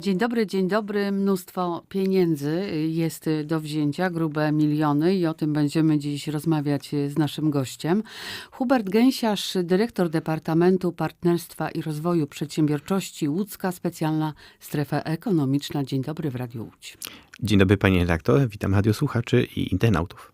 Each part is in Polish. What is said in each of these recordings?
Dzień dobry, dzień dobry. Mnóstwo pieniędzy jest do wzięcia, grube miliony i o tym będziemy dziś rozmawiać z naszym gościem. Hubert Gęsiarz, dyrektor Departamentu Partnerstwa i Rozwoju Przedsiębiorczości Łódzka Specjalna Strefa Ekonomiczna. Dzień dobry w Radiu Łódź. Dzień dobry panie redaktor, witam radiosłuchaczy i internautów.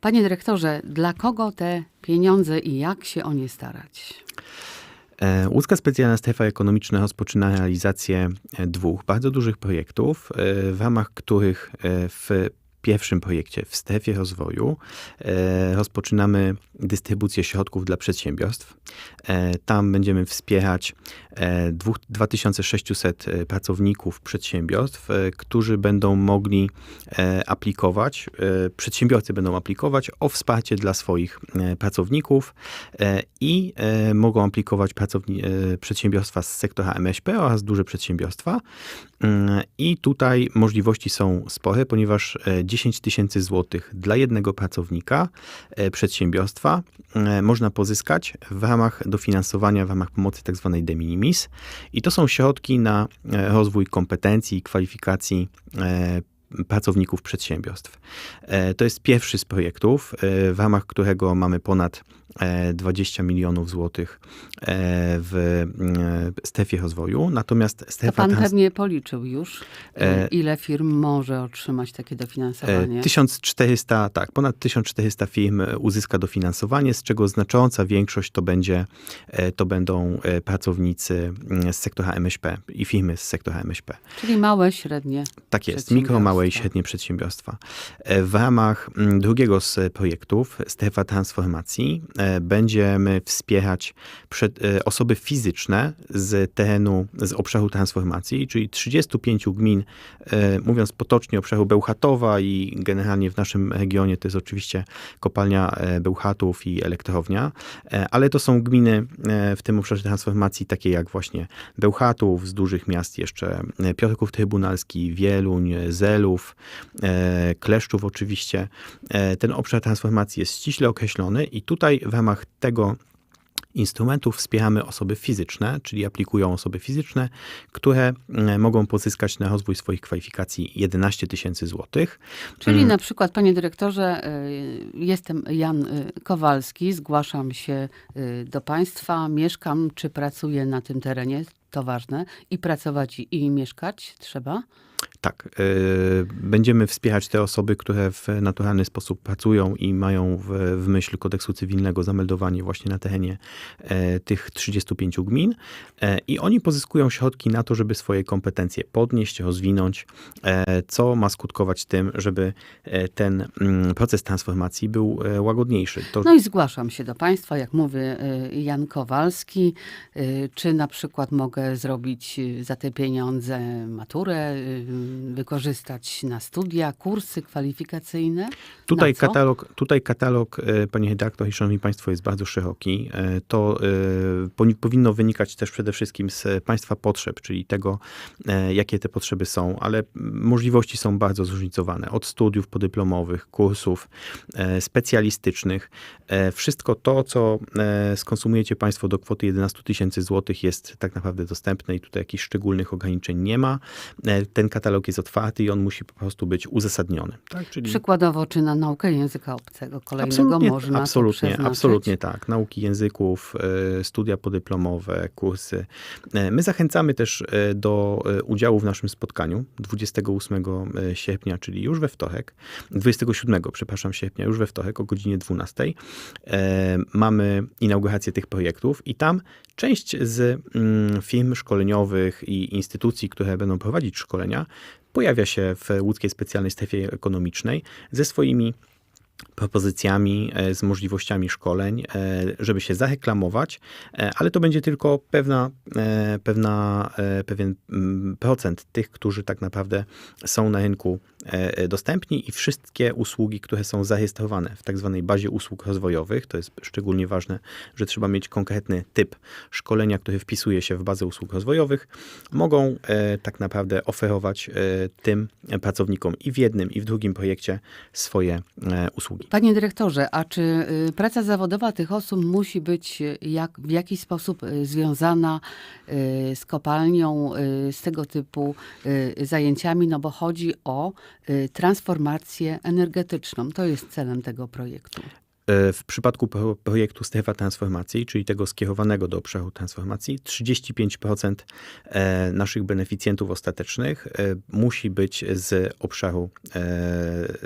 Panie dyrektorze, dla kogo te pieniądze i jak się o nie starać? E, Łódzka Specjalna Strefa Ekonomiczna rozpoczyna realizację e, dwóch bardzo dużych projektów, e, w ramach których w pierwszym projekcie w strefie rozwoju rozpoczynamy dystrybucję środków dla przedsiębiorstw. Tam będziemy wspierać 2600 pracowników przedsiębiorstw, którzy będą mogli aplikować, przedsiębiorcy będą aplikować o wsparcie dla swoich pracowników i mogą aplikować przedsiębiorstwa z sektora MŚP oraz duże przedsiębiorstwa. Mm, I tutaj możliwości są spore, ponieważ 10 tysięcy złotych dla jednego pracownika e, przedsiębiorstwa e, można pozyskać w ramach dofinansowania, w ramach pomocy tzw. Tak de minimis. I to są środki na e, rozwój kompetencji i kwalifikacji pracowników przedsiębiorstw. To jest pierwszy z projektów, w ramach którego mamy ponad 20 milionów złotych w strefie rozwoju. Natomiast strefa To pan trans- pewnie policzył już, ile firm może otrzymać takie dofinansowanie. 1400, tak, ponad 1400 firm uzyska dofinansowanie, z czego znacząca większość to będzie, to będą pracownicy z sektora MŚP i firmy z sektora MŚP. Czyli małe, średnie. Tak jest, mikro, małe i przedsiębiorstwa. średnie przedsiębiorstwa. E, W ramach mm, drugiego z projektów, Strefa Transformacji, e, będziemy wspierać e, osoby fizyczne z terenu, z obszaru transformacji, czyli 35 gmin, mówiąc potocznie, obszaru Bełchatowa i generalnie w naszym regionie to jest oczywiście kopalnia Bełchatów i elektrownia, ale to są gminy w tym obszarze transformacji takie jak właśnie Bełchatów, z dużych miast jeszcze Piotrków Trybunalski, Wieluń, Zelów, e, Kleszczów oczywiście. E, Ten obszar transformacji jest ściśle określony i tutaj w ramach tego instrumentów wspieramy osoby fizyczne, czyli aplikują osoby fizyczne, które e, mogą pozyskać na rozwój swoich kwalifikacji 11 tysięcy złotych. Czyli Mm. na przykład, panie dyrektorze, jestem Jan Kowalski, zgłaszam się do państwa, mieszkam czy pracuję na tym terenie, to ważne, i pracować i mieszkać trzeba. Tak, e, będziemy wspierać te osoby, które w naturalny sposób pracują i mają w, w myśl kodeksu cywilnego zameldowanie właśnie na terenie e, tych 35 gmin e, i oni pozyskują środki na to, żeby swoje kompetencje podnieść, rozwinąć, co ma skutkować tym, żeby ten mm, proces transformacji był łagodniejszy. To, No i zgłaszam się do państwa, jak mówi y, Jan Kowalski, czy na przykład mogę zrobić za te pieniądze maturę, wykorzystać na studia, kursy kwalifikacyjne? Tutaj katalog, tutaj katalog, e, panie redaktor i szanowni państwo, jest bardzo szeroki. E, To e, powinno wynikać też przede wszystkim z państwa potrzeb, czyli tego, jakie te potrzeby są, ale możliwości są bardzo zróżnicowane. Od studiów podyplomowych, kursów specjalistycznych. Wszystko to, co skonsumujecie państwo do kwoty 11 tysięcy złotych jest tak naprawdę dostępne i tutaj jakichś szczególnych ograniczeń nie ma. Ten katalog jest otwarty i on musi po prostu być uzasadniony. Tak? Czyli Przykładowo, czy na naukę języka obcego kolejnego Absolutnie, można absolutnie, absolutnie tak. Nauki języków, e, studia podyplomowe, kursy. E, My zachęcamy też e, do udziału w naszym spotkaniu 28 sierpnia, czyli już we wtorek, 27, przepraszam, sierpnia, już we wtorek o godzinie 12. E, Mamy inaugurację tych projektów i tam część z mm, firm szkoleniowych i instytucji, które będą prowadzić szkolenia, pojawia się w łódzkiej specjalnej strefie ekonomicznej ze swoimi propozycjami, e, z możliwościami szkoleń, e, żeby się zareklamować, e, ale to będzie tylko pewna, pewna, pewien mm, procent tych, którzy tak naprawdę są na rynku dostępni i wszystkie usługi, które są zarejestrowane w tak zwanej bazie usług rozwojowych, to jest szczególnie ważne, że trzeba mieć konkretny typ szkolenia, który wpisuje się w bazę usług rozwojowych, mogą e, tak naprawdę oferować e, tym pracownikom i w jednym, i w drugim projekcie swoje e, usługi. Panie dyrektorze, a czy y, praca zawodowa tych osób musi być jak, w jakiś sposób y, związana y, z kopalnią, z tego typu zajęciami? No bo chodzi o transformację energetyczną. To jest celem tego projektu. E, W przypadku pro- projektu Strefa Transformacji, czyli tego skierowanego do obszaru transformacji, 35% e, naszych beneficjentów ostatecznych e, musi być z obszaru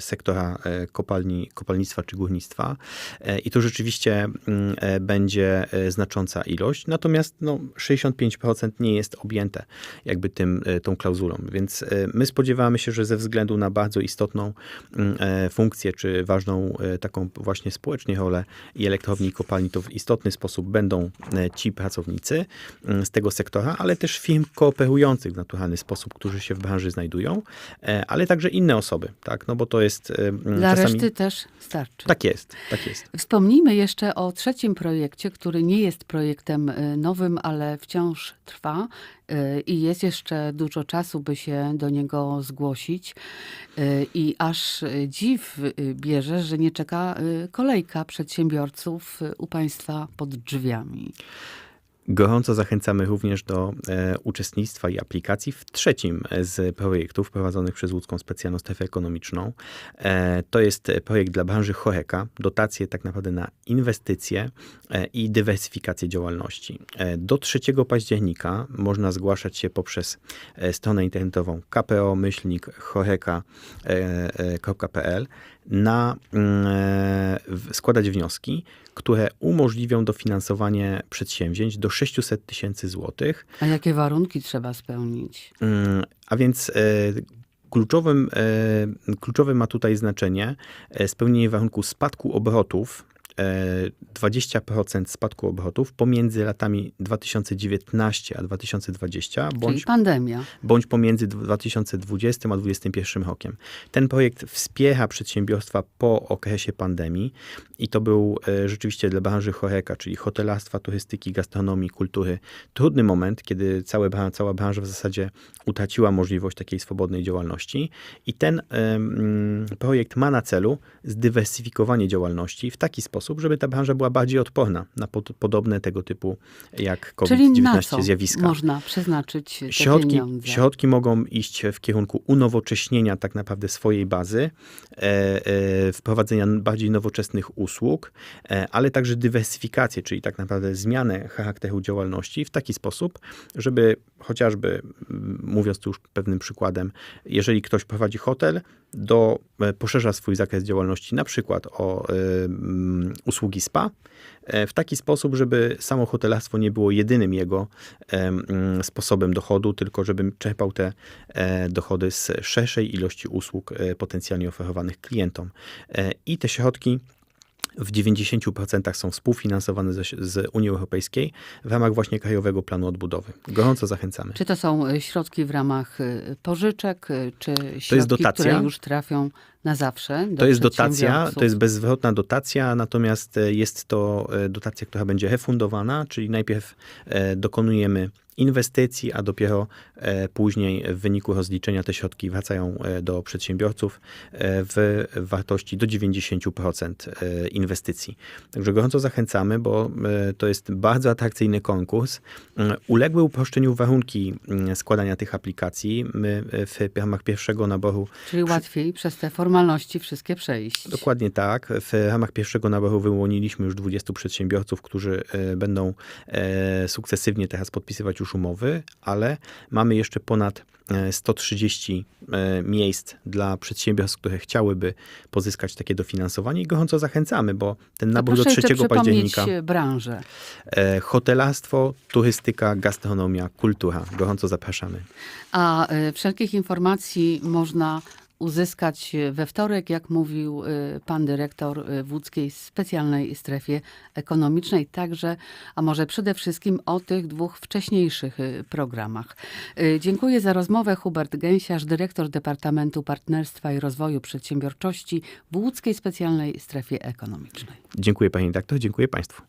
sektora kopalni, kopalnictwa czy górnictwa. I to rzeczywiście mm, będzie znacząca ilość. Natomiast no, 65% nie jest objęte jakby tym, tą klauzulą. Więc my spodziewamy się, że ze względu na bardzo istotną mm, funkcję, czy ważną taką właśnie społecznie rolę i elektrowni i kopalni, to w istotny sposób będą e, ci pracownicy mm, z tego sektora, ale też firm kooperujących w naturalny sposób, którzy się w branży znajdują, e, ale także inne osoby, tak? No bo to jest e, mm, Dla czasami... reszty też starczy. Tak jest, tak jest. Wspomnijmy jeszcze o trzecim projekcie, który nie jest projektem nowym, ale wciąż trwa i jest jeszcze dużo czasu, by się do niego zgłosić. Y, I aż dziw y, bierze, że nie czeka y, kolejka przedsiębiorców u państwa pod drzwiami. Gorąco zachęcamy również do e, uczestnictwa i aplikacji w trzecim z projektów prowadzonych przez Łódzką Specjalną Strefę Ekonomiczną. E, to jest projekt dla branży choreka, dotacje tak naprawdę na inwestycje e, i dywersyfikację działalności. E, do 3 października można zgłaszać się poprzez e, stronę internetową kpo-choreka.pl na mm, e, składać wnioski, które umożliwią dofinansowanie przedsięwzięć do 600 tysięcy złotych. A jakie warunki trzeba spełnić? Mm, A więc e, kluczowym, e, kluczowe ma tutaj znaczenie spełnienie warunku spadku obrotów. E, 20% spadku obrotów pomiędzy latami 2019 a 2020, Czyli bądź pandemia. bądź pomiędzy 2020 a 2021 rokiem. Ten projekt wspiera przedsiębiorstwa po okresie pandemii i to był e, rzeczywiście dla branży choreka, czyli hotelarstwa, turystyki, gastronomii, kultury, trudny moment, kiedy całe, cała branża w zasadzie utraciła możliwość takiej swobodnej działalności i ten em, projekt ma na celu zdywersyfikowanie działalności w taki sposób, żeby ta branża była bardziej odporna na pod, podobne tego typu jak Czyli na COVID-19 co zjawiska. można przeznaczyć te Środki, pieniądze? środki mogą iść w kierunku unowocześnienia tak naprawdę swojej bazy, e, e, wprowadzenia bardziej nowoczesnych usług, e, ale także dywersyfikację, czyli tak naprawdę zmianę charakteru działalności w taki sposób, żeby chociażby, m, mówiąc tu już pewnym przykładem, jeżeli ktoś prowadzi hotel, do, e, poszerza swój zakres działalności na przykład o mm, usługi spa, e, w taki sposób, żeby samo hotelarstwo nie było jedynym jego mm, sposobem dochodu, tylko żeby czerpał te e, dochody z szerszej ilości usług potencjalnie oferowanych klientom. I te środki w 90% są współfinansowane ze, z Unii Europejskiej w ramach właśnie Krajowego Planu Odbudowy. Gorąco zachęcamy. Czy to są y, środki w ramach y, pożyczek, y, czy środki, które już trafią na zawsze do To jest dotacja, to jest bezzwrotna dotacja, natomiast e, jest to e, dotacja, która będzie refundowana, czyli najpierw e, dokonujemy inwestycji, a dopiero e, później w wyniku rozliczenia te środki wracają e, do przedsiębiorców e, w wartości do 90% e, inwestycji. Także gorąco zachęcamy, bo to jest bardzo atrakcyjny konkurs. Uległy uproszczeniu warunki mm, składania tych aplikacji. My w ramach pierwszego naboru Czyli łatwiej przez te formalności wszystkie przejść. Dokładnie tak. W ramach pierwszego naboru wyłoniliśmy już 20 przedsiębiorców, którzy będą sukcesywnie teraz podpisywać już umowy, ale mamy jeszcze ponad e, 130 e, miejsc dla przedsiębiorstw, które chciałyby pozyskać takie dofinansowanie i gorąco zachęcamy, bo ten nabór do proszę 3 jeszcze przypomnieć października branżę. e, hotelarstwo, turystyka, gastronomia, kultura. Gorąco zapraszamy. A wszelkich informacji można uzyskać we wtorek, jak mówił y, pan dyrektor y, w łódzkiej specjalnej strefie ekonomicznej, także, a może przede wszystkim o tych dwóch wcześniejszych y, programach. Dziękuję za rozmowę. Hubert Gęsiarz, dyrektor Departamentu Partnerstwa i Rozwoju Przedsiębiorczości w łódzkiej specjalnej strefie ekonomicznej. Dziękuję pani redaktor, dziękuję państwu.